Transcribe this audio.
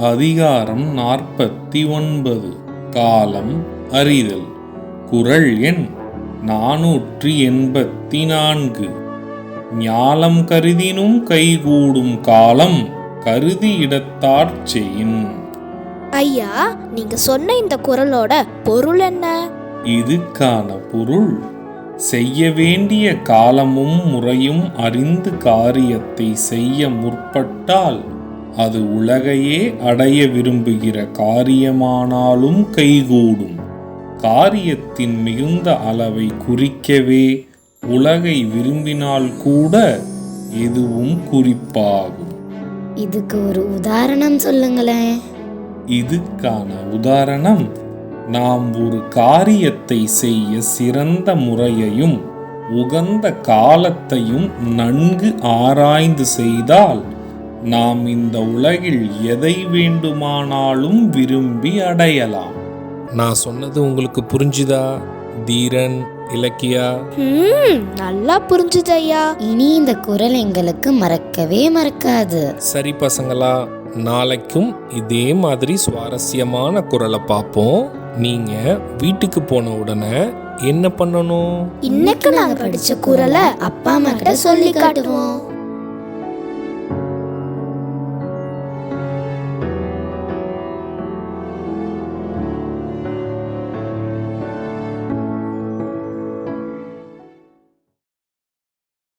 அதிகாரம் நாற்பத்தி ஒன்பது காலம் அறிதல். குரல் எண் நாநூற்றி எண்பத்தி நான்கு ஞாலம் கருதினும் கைகூடும் காலம் கருதி இடத்தாற் செய்யின் ஐயா நீங்க சொன்ன இந்த குரலோட பொருள் என்ன? இதுக்கான பொருள் செய்ய வேண்டிய காலமும் முறையும் அறிந்து காரியத்தை செய்ய முற்பட்டால் அது உலகையே அடைய விரும்புகிற காரியமானாலும் கைகூடும். காரியத்தின் மிகுந்த அளவை குறிக்கவே உலகை விரும்பினால் கூட எதுவும் குறிப்பாகும். இதுக்கு ஒரு உதாரணம் சொல்லுங்களேன். இதுக்கான உதாரணம் நாம் ஒரு காரியத்தை செய்ய சிறந்த முறையையும் உகந்த காலத்தையும் நன்கு ஆராய்ந்து செய்தால் நாம் இந்த உலகில் எதை வேண்டுமானாலும் விரும்பி அடையலாம். நான் சொன்னது உங்களுக்கு புரிஞ்சுதா தீரன் இலக்கியா? ம் நல்லா புரிஞ்சுது ஐயா இனி இந்த குரல் எங்களுக்கு மறக்கவே மறக்காது. சரி பசங்களா நாளைக்கும் இதே மாதிரி சுவாரஸ்யமான குரலை பார்ப்போம். நீங்க வீட்டுக்கு போன உடனே என்ன பண்ணணும்? இன்னைக்கு நாங்க படிச்ச குரலை அப்பா அம்மா கிட்ட சொல்லி காட்டுவோம்.